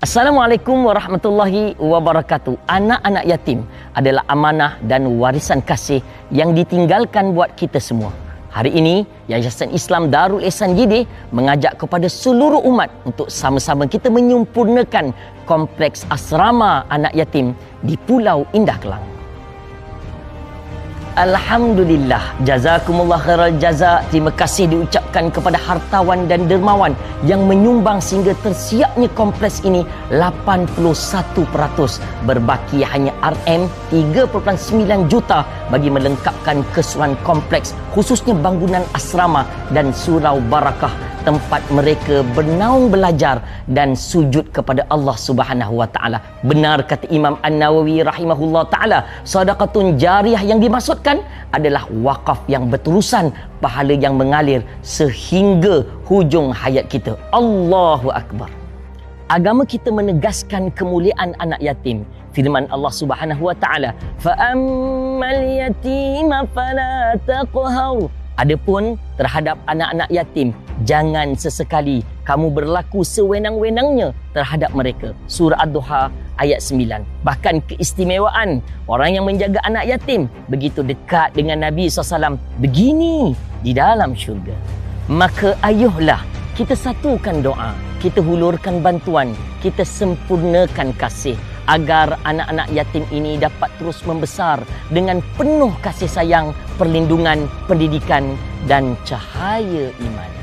Assalamualaikum warahmatullahi wabarakatuh. Anak-anak yatim adalah amanah dan warisan kasih yang ditinggalkan buat kita semua. Hari ini, Yayasan Islam Darul Ihsan Gide mengajak kepada seluruh umat untuk sama-sama kita menyempurnakan kompleks asrama anak yatim di Pulau Indah Kelang. Alhamdulillah Jazakumullah khairal jaza. Terima kasih diucapkan kepada hartawan dan dermawan Yang menyumbang sehingga tersiapnya kompleks ini. 81% Berbaki hanya RM 3.9 juta Bagi melengkapkan keseluruhan kompleks Khususnya bangunan asrama dan surau barakah tempat mereka bernaung belajar dan sujud kepada Allah Subhanahu wa taala. Benar kata Imam An-Nawawi rahimahullah taala, sedekahun jariah yang dimaksudkan adalah wakaf yang berterusan, pahala yang mengalir sehingga hujung hayat kita. Allahu akbar. Agama kita menegaskan kemuliaan anak yatim. Firman Allah Subhanahu wa taala, "Fa ammal yatima fala taqhar." Adapun terhadap anak-anak yatim, jangan sesekali kamu berlaku sewenang-wenangnya terhadap mereka. Surah Ad-Duha ayat 9. Bahkan keistimewaan orang yang menjaga anak yatim begitu dekat dengan Nabi SAW begini di dalam syurga. Maka ayuhlah kita satukan doa, kita hulurkan bantuan, kita sempurnakan kasih agar anak-anak yatim ini dapat terus membesar dengan penuh kasih sayang, perlindungan, pendidikan dan cahaya iman.